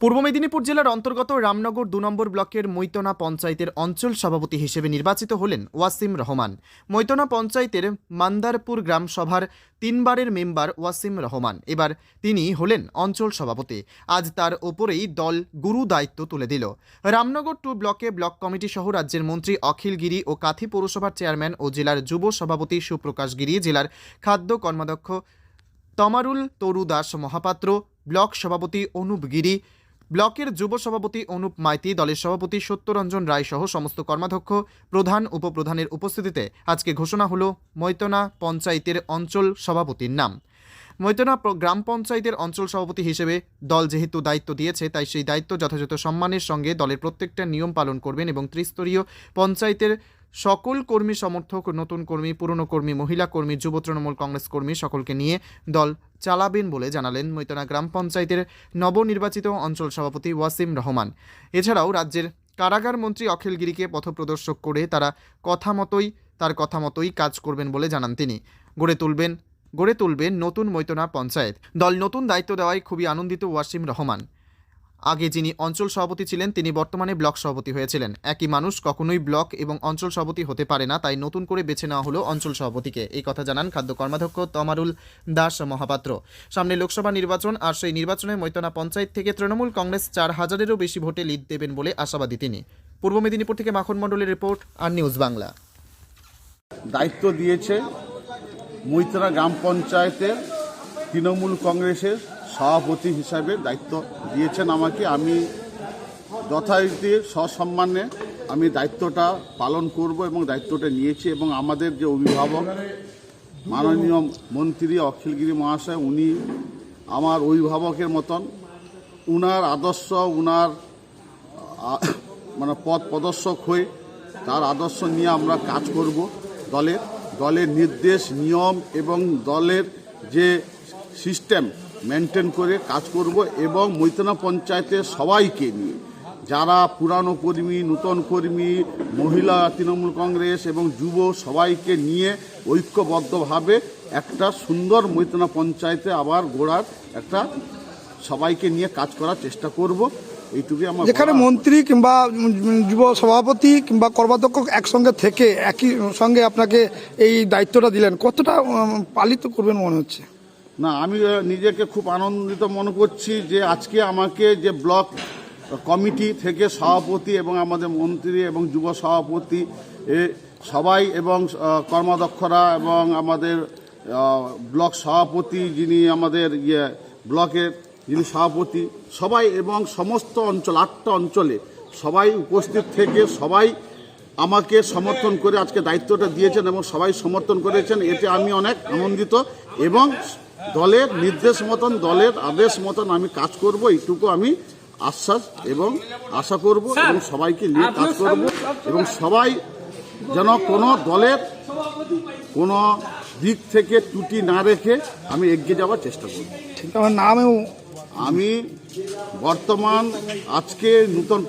পূর্ব মেদিনীপুর জেলার অন্তর্গত রামনগর দু নম্বর ব্লকের মৈতনা পঞ্চায়েতের অঞ্চল সভাপতি হিসেবে নির্বাচিত হলেন ওয়াসিম রহমান। মৈতনা পঞ্চায়েতের মান্দারপুর গ্রাম সভার তিনবারের মেম্বার ওয়াসিম রহমান। এবার তিনি হলেন অঞ্চল সভাপতি। আজ তার ওপরেই দল গুরু দায়িত্ব তুলে দিল। রামনগর টু ব্লকে ব্লক কমিটি সহ রাজ্যের মন্ত্রী অখিল গিরি ও কাথি পৌরসভার চেয়ারম্যান ও জেলার যুব সভাপতি সুপ্রকাশ গিরি, জেলার খাদ্য কর্মাধ্যক্ষ তমারুল তরু দাস মহাপাত্র, ব্লক সভাপতি অনুপ গিরি ব্লকের যুব সভাপতি অনুপ মাইতি, দলের সভাপতি সত্যরঞ্জন রায় সহ সমস্ত কর্মাধ্যক্ষ, প্রধান, উপপ্রধানের উপস্থিতিতে আজকে ঘোষণা হলো মৈতনা পঞ্চায়েতের অঞ্চল সভাপতির নাম। মৈতনা গ্রাম পঞ্চায়েতের অঞ্চল সভাপতি হিসেবে দল যেহেতু দায়িত্ব দিয়েছে, তাই সেই দায়িত্ব যথাযথ সম্মানের সঙ্গে দলের প্রত্যেকটা নিয়ম পালন করবেন এবং ত্রিস্তরীয় পঞ্চায়েতের সকল কর্মী সমর্থক, নতুন কর্মী, পুরনো কর্মী, মহিলা কর্মী, যুব তৃণমূল কংগ্রেস কর্মী সকলকে নিয়ে দল চালাবেন বলে জানালেন মৈতনা গ্রাম পঞ্চায়েতের নবনির্বাচিত অঞ্চল সভাপতি ওয়াসিম রহমান। এছাড়াও রাজ্যের কারাগার মন্ত্রী অখিল গিরিকে পথপ্রদর্শক করে তারা কথা মতোই, তার কথা মতোই কাজ করবেন বলে জানান তিনি। গড়ে তুলবেন গড়ে তুলবেন নতুন মৈতনা পঞ্চায়েত। দল নতুন দায়িত্ব দেওয়ায় খুবই আনন্দিত ওয়াসিম রহমান। আগে যিনি অঞ্চল সভাপতি ছিলেন, তিনি বর্তমানে ব্লক সভাপতি হয়েছিলেন। একই মানুষ কখনোই ব্লক এবং অঞ্চল সভাপতি হতে পারে না, তাই নতুন করে বেছে নেওয়া হলো অঞ্চল সভাপতিকে। এই কথা জানান খাদ্য কর্মাধ্যক্ষ তমারুল দাস মহাপাত্র। সামনে লোকসভা নির্বাচন, আর সেই নির্বাচনে মৈতনা পঞ্চায়েত থেকে তৃণমূল কংগ্রেস চার হাজারেরও বেশি ভোটে লিড দেবেন বলে আশাবাদী তিনি। পূর্ব মেদিনীপুর থেকে মাখন মণ্ডলের রিপোর্ট, আর নিউজ বাংলা। দায়িত্ব দিয়েছে মৈত্রা গ্রাম পঞ্চায়েতের তৃণমূল কংগ্রেসের সভাপতি হিসাবে দায়িত্ব দিয়েছেন আমাকে। আমি যথারীতি সসম্মানে আমি দায়িত্বটা পালন করব এবং দায়িত্বটা নিয়েছি এবং আমাদের যে অভিভাবক মাননীয় মন্ত্রী অখিলগিরি মহাশয়, উনি আমার অভিভাবকের মতন উনার আদর্শ, উনার মানে পথ প্রদর্শক হয়ে তার আদর্শ নিয়ে আমরা কাজ করব দলের। দলের নির্দেশ, নিয়ম এবং দলের যে সিস্টেম মেনটেন করে কাজ করব এবং মৈতনা পঞ্চায়েতের সবাইকে নিয়ে যারা পুরানো কর্মী নূতন কর্মী মহিলা তৃণমূল কংগ্রেস এবং যুব সবাইকে নিয়ে ঐক্যবদ্ধভাবে একটা সুন্দর মৈতনা পঞ্চায়েতে আবার গোড়ার একটা সবাইকে নিয়ে কাজ করার চেষ্টা করব। এইটুকুই আমার যেখানে মন্ত্রী কিংবা যুব সভাপতি কিংবা কর্মাধ্যক্ষ একসঙ্গে থেকে একই সঙ্গে আপনাকে এই দায়িত্বটা দিলেন কতটা পালিত করবেন মনে হচ্ছে? না, আমি নিজেকে খুব আনন্দিত মনে করছি যে আজকে আমাকে যে ব্লক কমিটি থেকে সভাপতি এবং আমাদের মন্ত্রী এবং যুব সভাপতি, এ, সবাই এবং কর্মাধ্যক্ষরা এবং আমাদের ব্লক সভাপতি যিনি আমাদের ইয়ে ব্লকের যিনি সভাপতি, সবাই এবং সমস্ত অঞ্চল, আটটা অঞ্চলে সবাই উপস্থিত থেকে সবাই আমাকে সমর্থন করে আজকে দায়িত্বটা দিয়েছেন এবং সবাই সমর্থন করেছেন। এতে আমি অনেক আনন্দিত এবং দলের নির্দেশ মতন দলের আদেশ মতন আমি কাজ করব এইটুকু আমি আশ্বাস এবং আশা করব এবং সবাইকে নিয়ে কাজ করব এবং সবাই যেন কোনো দলের কোনো দিক থেকে ত্রুটি না রেখে আমি এগিয়ে যাওয়ার চেষ্টা করব। আমার নামেও আমি বর্তমান আজকে নূতন